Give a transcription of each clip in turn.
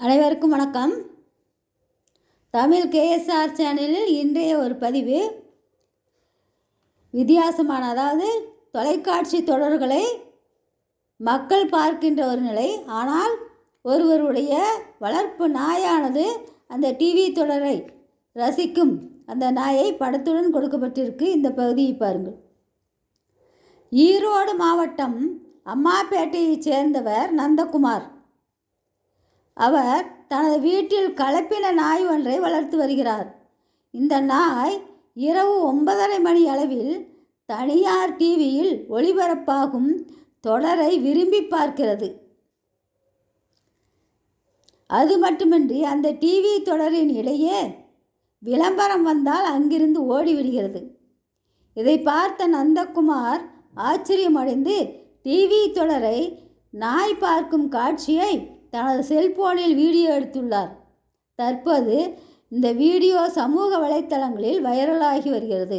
அனைவருக்கும் வணக்கம். தமிழ் கேஎஸ்ஆர் சேனலில் இன்றைய ஒரு பதிவு. வித்தியாசமான அதாவது தொலைக்காட்சி தொடர்களை மக்கள் பார்க்கின்ற ஒரு நிலை. ஆனால் ஒருவருடைய வளர்ப்பு நாயானது அந்த டிவி தொடரை ரசிக்கும் அந்த நாயை படத்துடன் கொடுக்கப்பட்டிருக்கு இந்த பகுதியை பாருங்கள். ஈரோடு மாவட்டம் அம்மாப்பேட்டையைச் சேர்ந்தவர் நந்தகுமார். அவர் தனது வீட்டில் கலப்பின நாய் ஒன்றை வளர்த்து வருகிறார். இந்த நாய் இரவு ஒன்பதரை மணி அளவில் தனியார் டிவியில் ஒளிபரப்பாகும் தொடரை விரும்பி பார்க்கிறது. அது மட்டுமின்றி அந்த டிவி தொடரின் இடையே விளம்பரம் வந்தால் அங்கிருந்து ஓடிவிடுகிறது. இதை பார்த்த நந்தகுமார் ஆச்சரியமடைந்து டிவி தொடரை நாய் பார்க்கும் காட்சியை தனது செல்போனில் வீடியோ எடுத்துள்ளார். தற்போது இந்த வீடியோ சமூக வலைத்தளங்களில் வைரலாகி வருகிறது.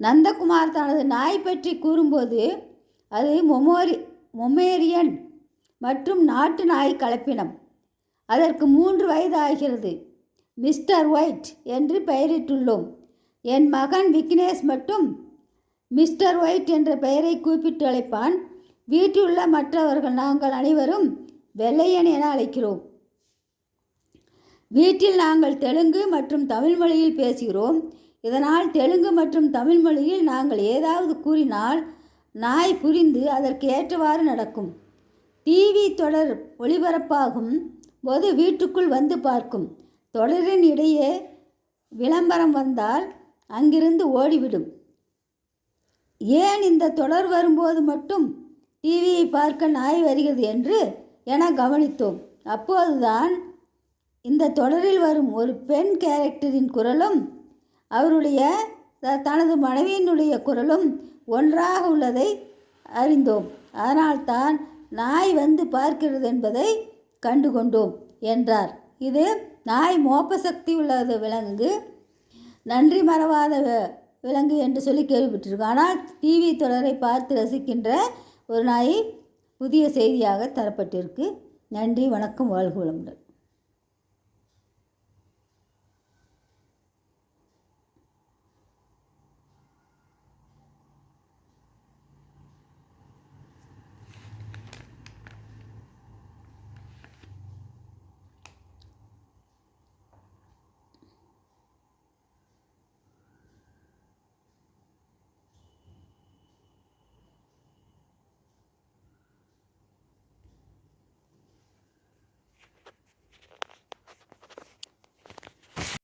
நந்தகுமார் தனது நாய் பற்றி கூறும்போது அது மொமோரி மொமேரியன் மற்றும் நாட்டு நாய் கலப்பினம். அதற்கு மூன்று வயது ஆகிறது மிஸ்டர் ஒயிட் என்று பெயரிட்டுள்ளோம். என் மகன் விக்னேஷ் மட்டும் மிஸ்டர் ஒயிட் என்ற பெயரை கூப்பிட்டு அழைப்பான். வீட்டிலுள்ள மற்றவர்கள் நாங்கள் அனைவரும் வெள்ளையன் என அழைக்கிறோம். வீட்டில் நாங்கள் தெலுங்கு மற்றும் தமிழ் மொழியில் பேசுகிறோம். இதனால் தெலுங்கு மற்றும் தமிழ் மொழியில் நாங்கள் ஏதாவது கூறினால் நாய் புரிந்து அதற்கு ஏற்றவாறு நடக்கும். டிவி தொடர் ஒளிபரப்பாகும். போது வீட்டுக்குள் வந்து பார்க்கும். தொடரின் இடையே விளம்பரம் வந்தால் அங்கிருந்து ஓடிவிடும். ஏன் இந்த தொடர் வரும்போது மட்டும் டிவியை பார்க்க நாய் வருகிறது என்று என கவனித்தோம். அப்போதுதான் இந்த தொடரில் வரும் ஒரு பெண் கேரக்டரின் குரலும் அவருடைய தனது மனைவியினுடைய குரலும் ஒன்றாக உள்ளதை அறிந்தோம். அதனால்தான் நாய் வந்து பார்க்கிறது என்பதை கண்டுகொண்டோம் என்றார். இது நாய் மோப்ப சக்தி உள்ளது விலங்கு நன்றி மறவாத விலங்கு என்று சொல்லி கேள்விப்பட்டிருக்கோம். ஆனால் டிவி தொடரை பார்த்து ரசிக்கின்ற ஒரு நாய் புதிய செய்தியாக தரப்பட்டிருக்கு. நன்றி வணக்கம் வாழ்க வளமுடன்.